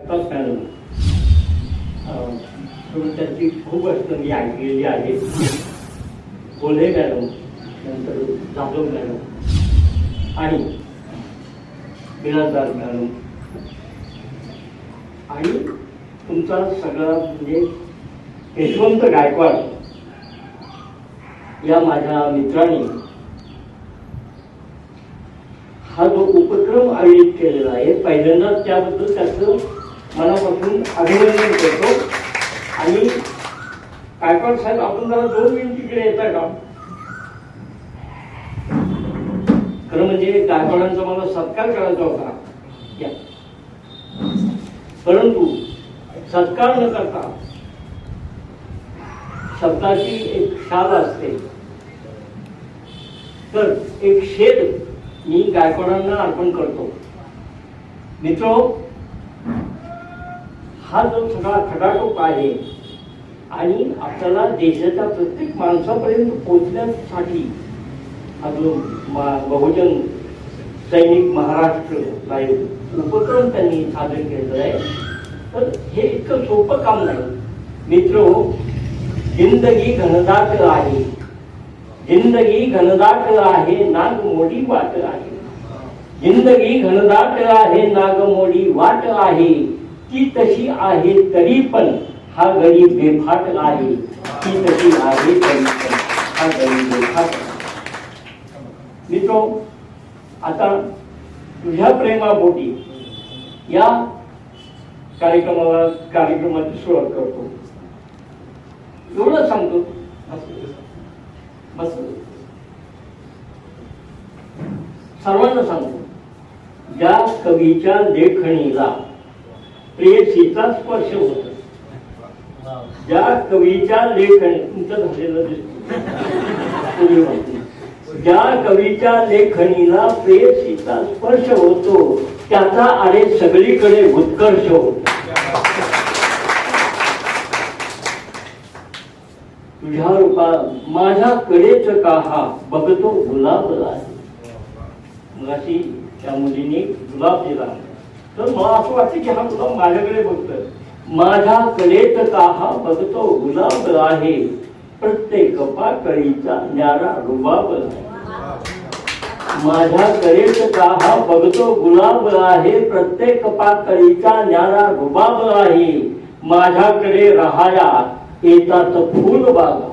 आताच मॅडम त्यांची खूप असतं मी ऐकलेली आहे कोल्हे मॅडम नंतर जाधव मॅडम आणि बिराजदार मॅडम आणि तुमचा सगळा म्हणजे यशवंत गायकवाड या माझ्या मित्राने हा जो उपक्रम आयोजित केलेला आहे पहिल्यांदाच त्याबद्दल त्याचं मनापासून अभिनंदन करतो. आणि गायकवाड साहेब आपण जरा दोन मिनिट तिकडे येता का? खरं म्हणजे गायकवाडांचा मला सत्कार करायचा होता. या. परंतु सत्कार न करता शब्दाची एक शाल असते. तर एक शेड मी गायकवाडांना अर्पण करतो. मित्र हा जो सगळा खटाटोप आहे आणि आपल्याला देशाच्या प्रत्येक माणसापर्यंत पोहोचण्यासाठी हा जो मा- बहुजन सैनिक महाराष्ट्र उपक्रम त्यांनी सादर केलेला आहे. तर हे इतकं सोपं काम नाही. मित्र जिंदगी घनदाट आहे. जिंदगी घनदाट आहे नाग मोडी वाट आहे. जिंदगी घनदाट आहे नागमोडी वाट आहे. ती तशी आहे तरी पण हा गरीब बेफाट आहे. ती तशी आहे तरी पण हा गरीब बेफाट आहे. मित्रो आता तुझ्या प्रेमापोटी या कार्यक्रमाला कार्यक्रमाची सुरुवात करतो. एवढं सांगतो. बस. सर्वांना सांगतो. ज्या कवीच्या लेखणीला प्रेयसीचा स्पर्श होत. ज्या कवीच्या लेखन तुमचं झालेलं दिसतो. ज्या कवीच्या लेखणीला प्रेयसीचा स्पर्श होतो त्याचा आणि सगळीकडे उत्कर्ष होतो. तुझ्या रूपा माझ्याकडेच का हा? बघतो गुलाब आहे मगाशी त्या मुलीने गुलाब दिला. तर मला असं वाटतं की हा गुलाब माझ्याकडे बघतोय. माझ्याकडे तर का हा बघतो गुलाब आहे. प्रत्येक पाकळीचा न्यारा रुबाब माझ्याकडे माझ्याकडेच का हा बघतो गुलाब आहे. प्रत्येक पाकळीचा न्यारा रुबाब आहे. माझ्याकडे राहाया येतात फुल बागा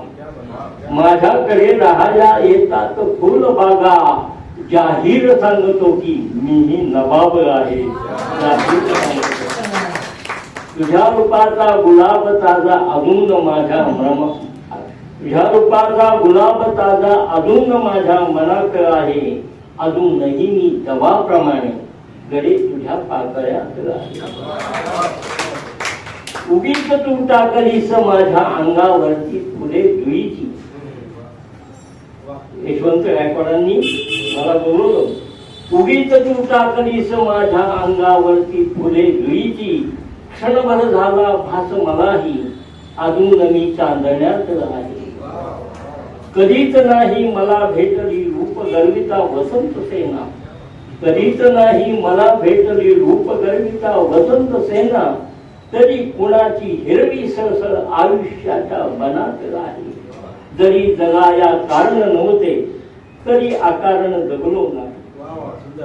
माझ्याकडे राहाया येतात फुल बागा जाहीर सांगतो की मीही नवाब आहे. तुझ्या रूपाचा गुलाब ताजा अजून माझ्या भ्रम तुझ्या रूपाचा गुलाब ताजा अजून माझ्या मनात आहे. अजूनही मी दवाप्रमाणे गडे तुझ्या पाकळ्यात आहे उगीच तू टाकलीस माझ्या अंगावरती फुले जुईची यशवंत गायकवाडांनी मला बोलवलं उगीच तुमचा टाकलीस माझ्या अंगावरती फुले जुईची क्षणभर झाला भास मलाही. अजून मी चांदण्यात आहे. कधीच नाही मला भेटली रूप गर्विता वसंत सेना. कधीच नाही मला भेटली रूप गर्विता वसंत सेना. तरी कुणाची हिरवी सळसळ आयुष्याच्या मनात राहील जरी जगाया कारण नव्हते तरी आकारण जगलो नाही.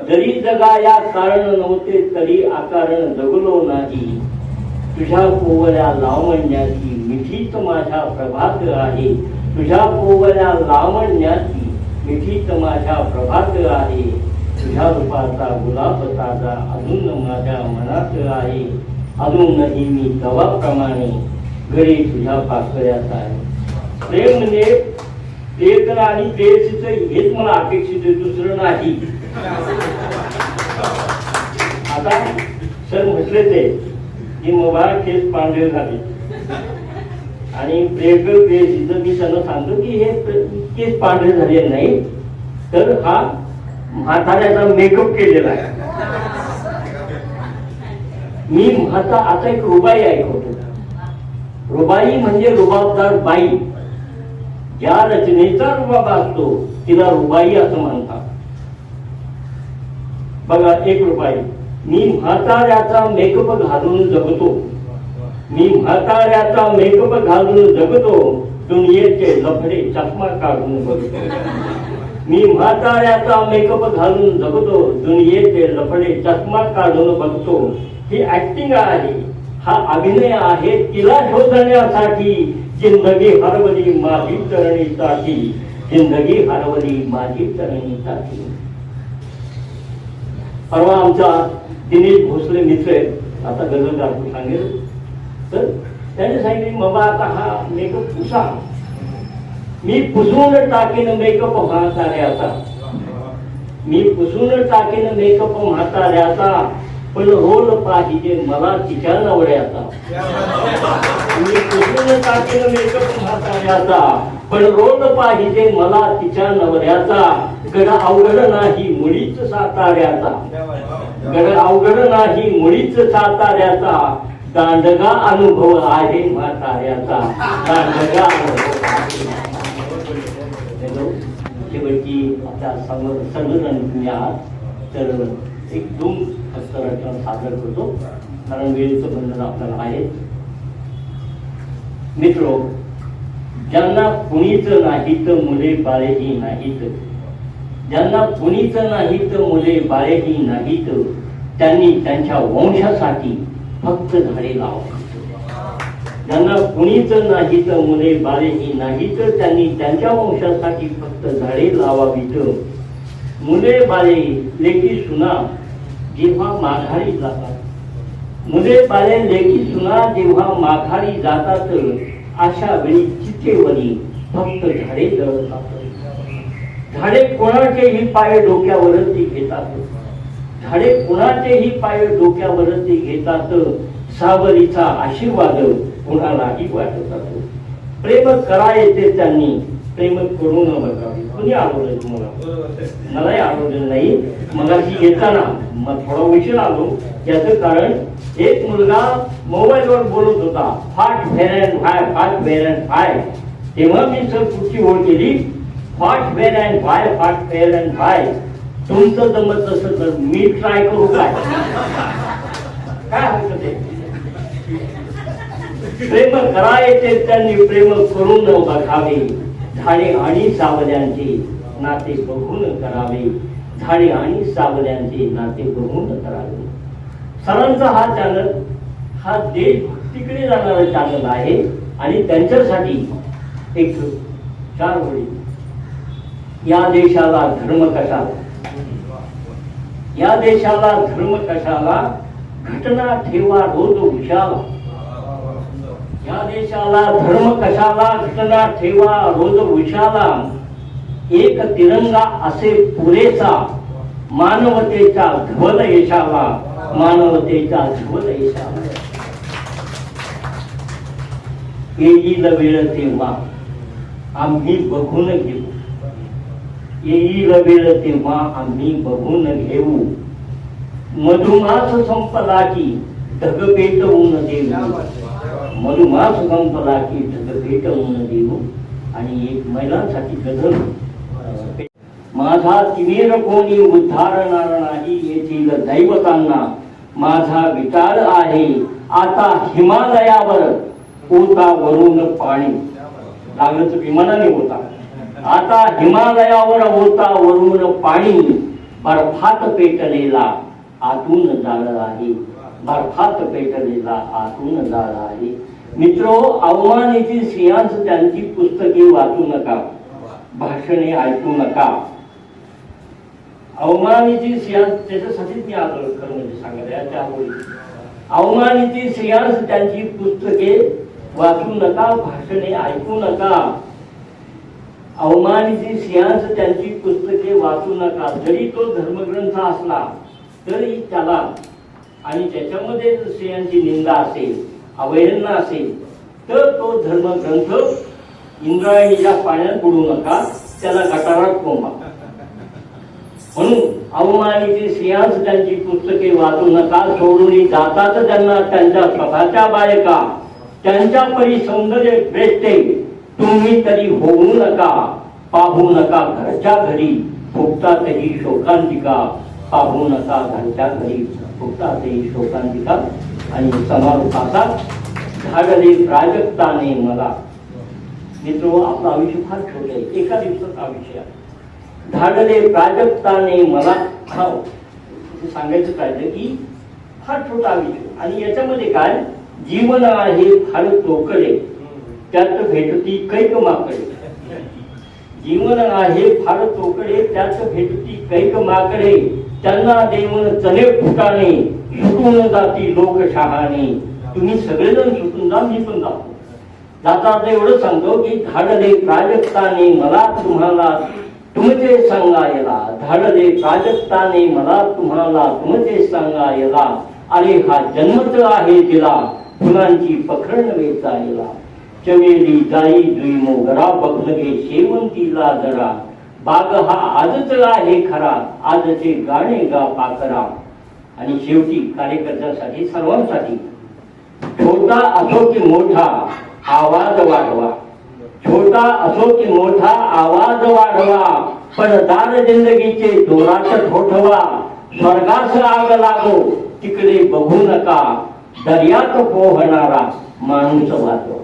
जरी जगाया कारण नव्हते तरी आकारण जगलो नाही. तुझ्या कोवल्या लावण्याची मिठीत माझ्या प्रभात आहे. तुझ्या कोवल्या लावण्याची मिठीत माझ्या प्रभात आहे. तुझ्या रूपाचा गुलाब ताजा अजून माझ्या मनात आहे. अजूनही मी दवाप्रमाणे घरी तुझ्या पाकळ्यात आहे. प्रेम म्हणजे प्रियकर आणि प्रेयसीचं हेच मला अपेक्षित आहे दुसरं नाही. आता सर म्हटले ते की मोबाईल केस पांढरे झाले. आणि प्रेम प्रेयसीचं मी त्यांना सांगतो की हे केस पांढरे झाले नाही तर हा म्हाताऱ्याचा मेकअप केलेला आहे. मी म्हाता आता एक रुबाई ऐकवतो. रुबाई म्हणजे रुबाबदार बाई. ज्या रचनेचा रुबाब असतो. तिला रुबाई असं म्हणतात. बघा एक रुबाई. मी म्हाताऱ्याचा मेकअप घालून जगतो. मी म्हाताऱ्याचा मेकअप घालून जगतो. दुनियेचे लफडे चष्मा काढून बघतो. मी म्हाताऱ्याचा मेकअप घालून जगतो. दुनियेचे लफडे चष्मा काढून बघतो. ही ऍक्टिंग आहे. हा अभिनय आहे तिला शोधण्यासाठी. जिंदगी हरवली माझी तरणी तरणीसाठी जिंदगी हरवली माझी तरणी तरणीसाठी परवा आमचा दिनेश भोसले मित्र आहेत. आता गजल आपण सांगेल. तर त्याने सांगितले बाबा आता हा मेकअप पुसा. मी पुसून टाकेन मेकअप म्हाताऱ्याचा. मी पुसून टाकेन मेकअप म्हाताऱ्याचा. पण रोल पाहिजे मला तिच्या नवऱ्याचा. मी मेकअप म्हाताऱ्याचा? पण रोल पाहिजे मला तिच्या नवऱ्याचा. गड अवघड नाही मुळीच साताऱ्याचा. गड अवघड नाही मुळीच साताऱ्याचा. दांडगा अनुभव आहे म्हाताऱ्याचा. दांडगा अनुभव आहे. हॅलो? आता समोर सर्वजण आहात तर एक दोन हस्तरचना सादर करतो. कारण वेळेचं बंधन आपल्याला आहे. मित्रो ज्यांना कुणीच नाहीत मुले बाळेही नाहीत. ज्यांना कुणीच नाहीत मुले बाळेही नाहीत त्यांनी त्यांच्या वंशासाठी फक्त झाडे लावावीत ज्यांना कुणीच नाहीत मुले बाळेही नाहीत त्यांनी त्यांच्या वंशासाठी फक्त झाडे लावावीत. मुले बाळे लेखी सुना जेव्हा माघारी जातात. मुले बाले लेकी सुना जेव्हा माघारी जातात अशा वेळी चितेवरी फक्त झाडे जळतात. झाडे कोणाचेही पाय डोक्यावरती घेतात. झाडे कोणाचेही पाय डोक्यावरती घेतात सावरीचा आशीर्वाद कोणालाही वाटत असतो प्रेम करायचे त्यांनी प्रेम करू न बघावे. कोणी आवडलं तुम्हाला? मलाही आठवलेलं नाही. मगाशी येताना मग थोडा उशीर आलो. याचं कारण एक मुलगा मोबाईलवर बोलत होता फाट व्हेर फाय फाट व्हेर फाय तेव्हा मी सर पुढची ओळ केली फाट व्हेर अँड फाय फाट व्हेर अँड फाय तुमचं जमत तसं तर मी ट्राय करू काय? काय हरकत आहे? प्रेम येते त्यांनी प्रेम करून नव्हता खावी झाडे आणि सावल्यांचे नाते बघून करावे. झाडे आणि सावल्यांचे नाते बघून करावे. सरांचा हा चॅनल हा देशभक्तीकडे जाणारा चॅनल आहे आणि त्यांच्यासाठी एक चार ओळी. या देशाला धर्म कशाला? या देशाला धर्म कशाला? घटना ठेवा रोज विशाला या देशाला धर्म कशाला घटना ठेवा रोज विशाला एक तिरंगा असे पुरेसा मानवतेचा ध्वल यशाला मानवतेचा ध्वल यशाला. येईल वेळ तेव्हा आम्ही बघून घेऊ. येईल वेळ तेव्हा आम्ही बघून घेऊ. मधुमास संपला की ढग देऊ. मधुमास संपला की पेट म्हणून देऊ आणि एक महिलांसाठी गझल माझा तिमिर कोणी उद्धारणार नाही येथील दैवतांना. माझा विचार आहे आता हिमालयावर ओतावरून पाणी. लागलं तर विमानाने होता. आता हिमालयावर होता वरून पाणी. बर्फात पेटलेला आतून जाळ आहे. बर्फात पेटलेला आतून जाळ आहे. मित्रो अवमानेची सिंहांश त्यांची पुस्तके वाचू नका. भाषणे ऐकू नका. अवमानीची सिंहांश त्याच्यासाठीच मी आदर खरं म्हणजे सांगायला त्यामुळे. अवमानेची सिंहांश त्यांची पुस्तके वाचू नका भाषणे ऐकू नका. अवमानीची सिंहांश त्यांची पुस्तके वाचू नका. जरी तो धर्मग्रंथ असला तरी त्याला आणि त्याच्यामध्ये जर स्त्रियांची निंदा असेल अवहेलना असेल तर तो धर्मग्रंथ इंद्रायणीच्या पाण्यात बुडू नका त्याला गटारात कोंबा. म्हणून अवमानीची सिंहांश त्यांची पुस्तके वाचू नका सोडून जातात त्यांना त्यांच्या स्वतःच्या बायका. त्यांच्या परी सौंदर्य भेटते तुम्ही तरी होऊ नका पाहू नका घरच्या घरी फुकतातही शोकांतिका. पाहू नका घरच्या घरी फुकतातही शोकांतिका. आणि समारोपाचा झाडले प्राजक्ताने मला मित्र आपलं आयुष्य फार छोटं आहे. एका दिवसाचं आयुष्य धाडले प्राजक्ताने मला हा सांगायचं पाहिजे की फार छोटा आयुष्य. आणि याच्यामध्ये काय? जीवन आहे फार तोकडे त्यात भेटती कैक माकडे जीवन आहे फार तोकडे त्यात भेटती कैक माकडे त्यांना देवन चले फुटाने सुटून जाती लोकशहाणे तुम्ही सगळेजण सुटून जा मी पण जातो जाता आता एवढं सांगतो की धाडले प्राजक्ताने मला तुम्हाला तुमचे सांगायला धाडले प्राजक्ताने मला तुम्हाला तुमचे सांगायला अरे हा जन्मच आहे तिला फुलांची पखरण वेचायला चमेली जाई दुईमोगरा बघलगे शेवंतीला जरा. बाग हा आजच आहे खरा आजचे गाणे गा पाकरा. आणि शेवटी कार्यकर्त्यासाठी सर्वांसाठी छोटा असो की मोठा आवाज वाढवा. छोटा असो की मोठा आवाज वाढवा. पण दार जिंदगीचे जोरात ठोठवा. स्वर्गास आग लागो. तिकडे बघू नका. दर्यात पोहणारा माणूस वाचवा.